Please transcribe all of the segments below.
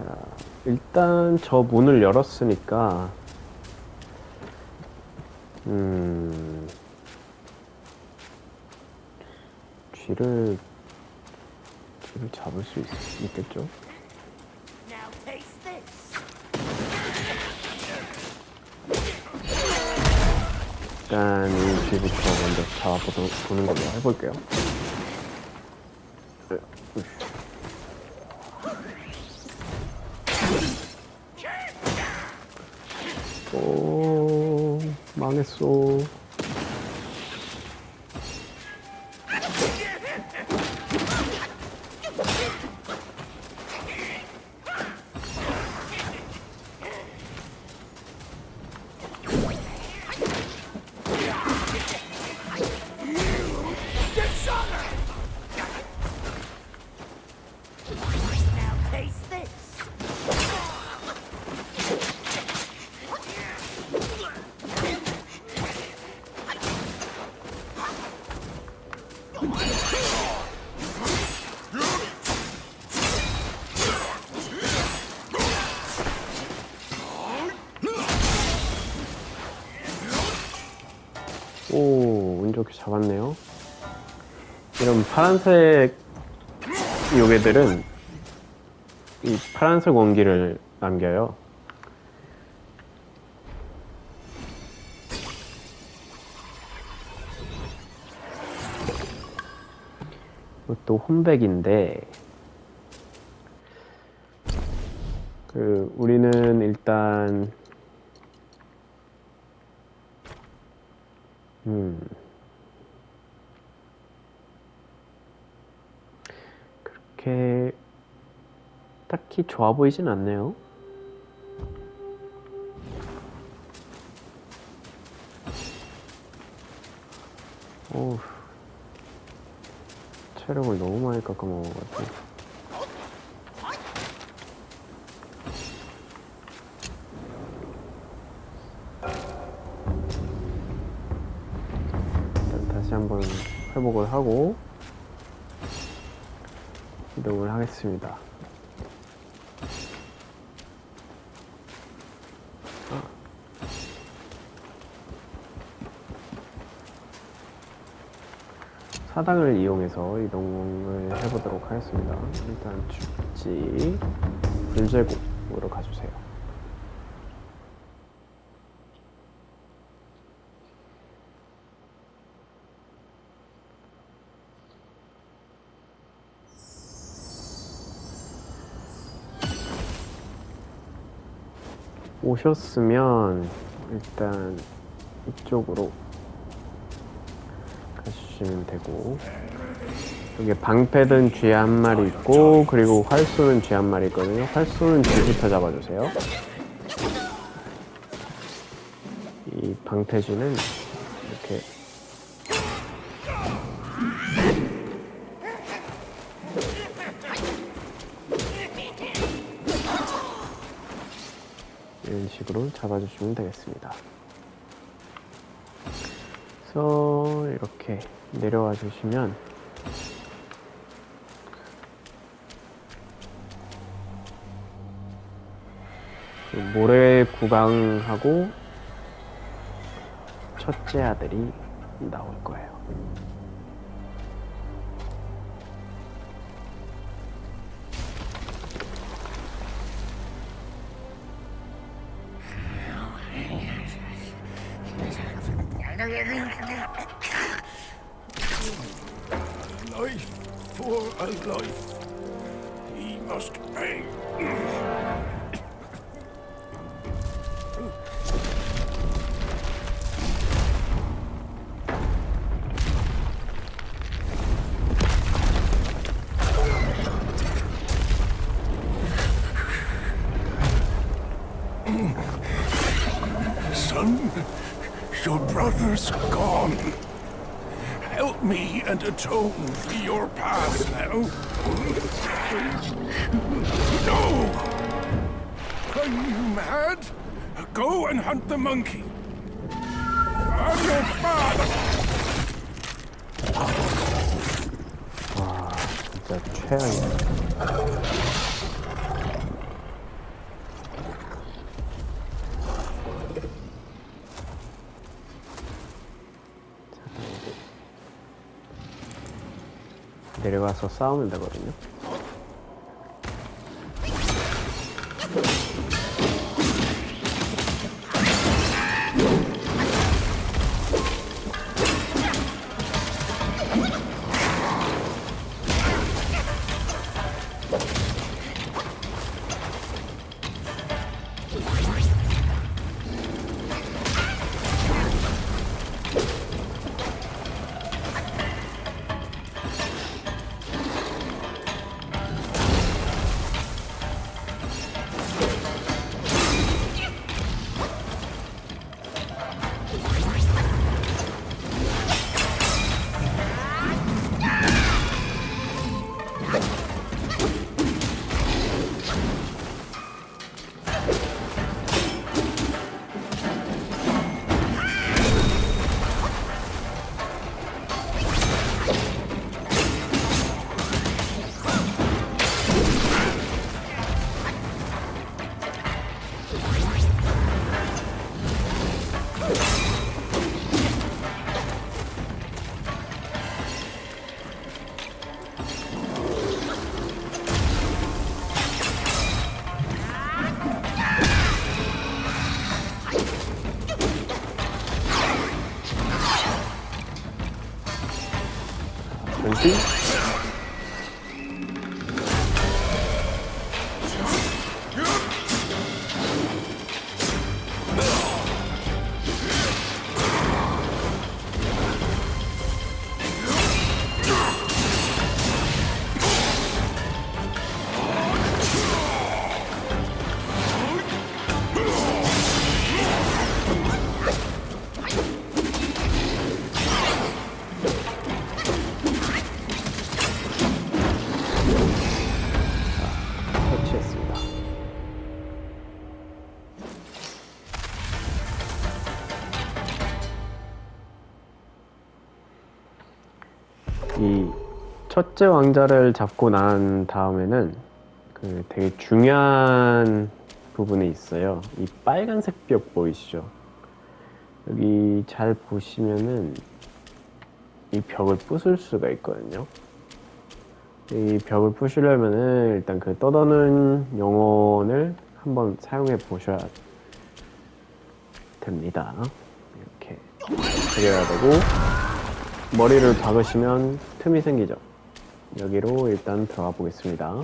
자, 일단 저 문을 열었으니까, 음, 쥐를, 쥐를 잡을 수 있, 있겠죠? 일단 이 쥐부터 먼저 잡아보는 걸로 해볼게요. 네, 오, 망했어. 오, 운 좋게 잡았네요. 이런 파란색 요괴들은 이 파란색 원기를 남겨요. 이것도 홈백인데 그 우리는 일단 음. 그렇게 딱히 좋아 보이진 않네요. 어우, 체력을 너무 많이 깎아먹어가지고. 회복을 하고 이동을 하겠습니다. 아. 사당을 이용해서 이동을 해보도록 하겠습니다. 일단 죽지 불제국으로 가주세요. 오셨으면 일단 이쪽으로 가주시면 되고 여기 방패든 쥐 한 마리 있고 그리고 활 쏘는 쥐 한 마리 있거든요. 활 쏘는 쥐부터 잡아주세요. 이 방패쥐는 이렇게 이런 식으로 잡아주시면 되겠습니다. 그래서 이렇게 내려와 주시면 그 모래 구강하고 첫째 아들이 나올 거예요. A life. He must pay. Son, your brother's gone. Help me and atone for your past now. No! Are you mad? Go and hunt the monkey. I'm your father! The chariot. 내려가서 싸우면 되거든요. 전 첫째 왕자를 잡고 난 다음에는 그 되게 중요한 부분이 있어요. 이 빨간색 벽 보이시죠? 여기 잘 보시면은 이 벽을 부술 수가 있거든요. 이 벽을 부시려면은 일단 그 떠도는 영혼을 한번 사용해 보셔야 됩니다. 이렇게 그려야 되고 머리를 박으시면 틈이 생기죠. 여기로 일단 들어가 보겠습니다.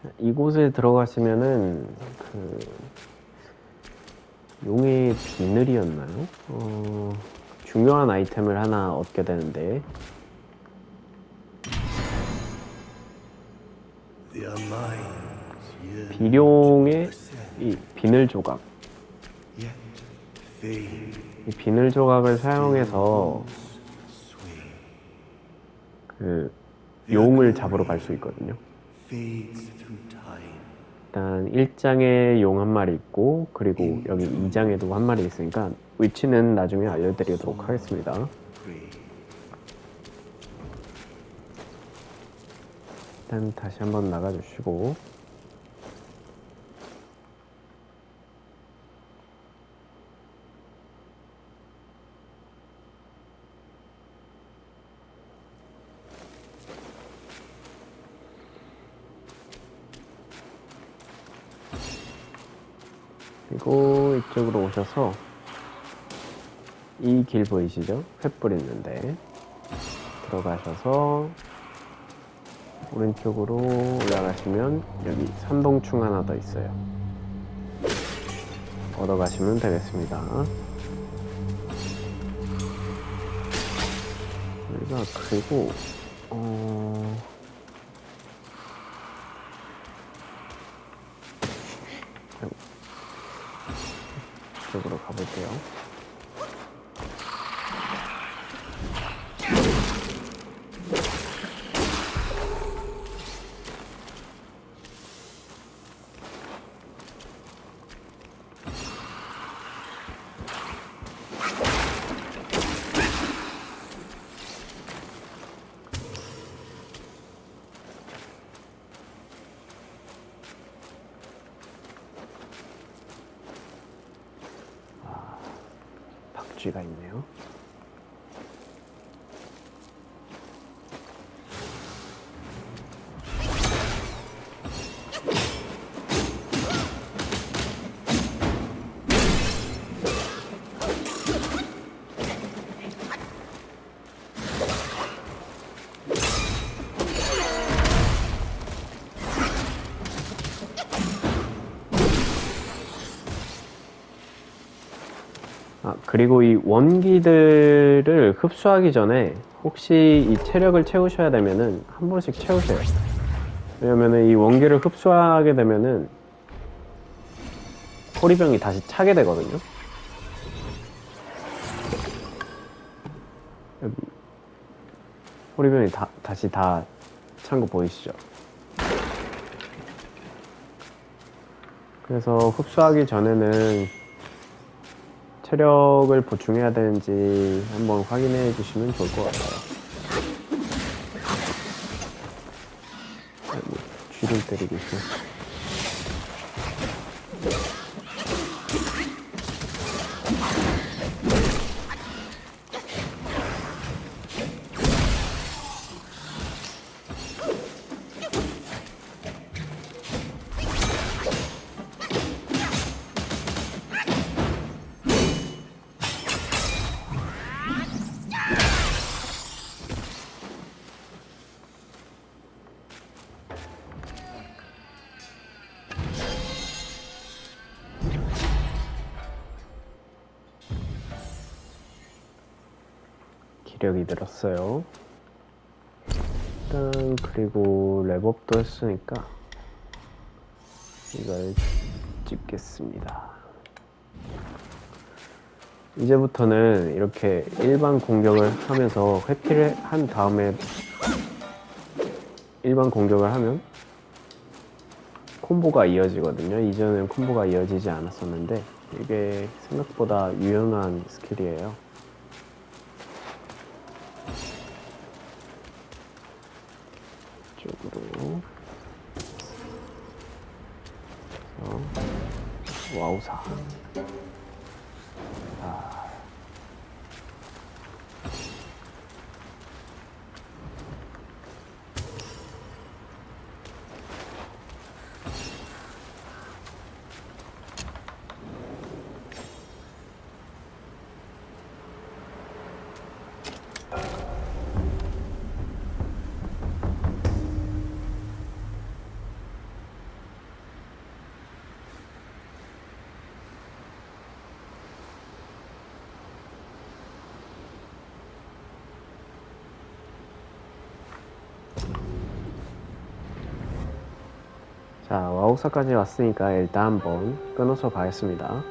자, 이곳에 들어가시면은 그 용의 비늘이었나요? 어, 중요한 아이템을 하나 얻게 되는데 비룡의 이 비늘 조각 이 비늘 조각을 사용해서 그 용을 잡으러 갈 수 있거든요. 일단 1장에 용 한 마리 있고 그리고 여기 2장에도 한 마리 있으니까 위치는 나중에 알려드리도록 하겠습니다. 일단 다시 한번 나가주시고 그리고 이쪽으로 오셔서 이 길 보이시죠? 횃불 있는데 들어가셔서 오른쪽으로 올라가시면 여기 산동충 하나 더 있어요. 얻어가시면 되겠습니다. 우리가 그리고 어... 이쪽으로 가볼게요. 쥐가 있네요. 그리고 이 원기들을 흡수하기 전에 혹시 이 체력을 채우셔야 되면은 한 번씩 채우세요. 왜냐면은 이 원기를 흡수하게 되면은 호리병이 다시 차게 되거든요. 호리병이 다, 다시 다 찬 거 보이시죠? 그래서 흡수하기 전에는 체력을 보충해야 되는지 한번 확인해 주시면 좋을 것 같아요. 쥐를 때리고 있어. 기력이 늘었어요. 일단 그리고 랩업도 했으니까 이걸 찍겠습니다. 이제부터는 이렇게 일반 공격을 하면서 회피를 한 다음에 일반 공격을 하면 콤보가 이어지거든요. 이전엔 콤보가 이어지지 않았었는데 이게 생각보다 유용한 스킬이에요. 쪽으로 어, 와우 자, 와우사까지 왔으니까 일단 한번 끊어서 가겠습니다.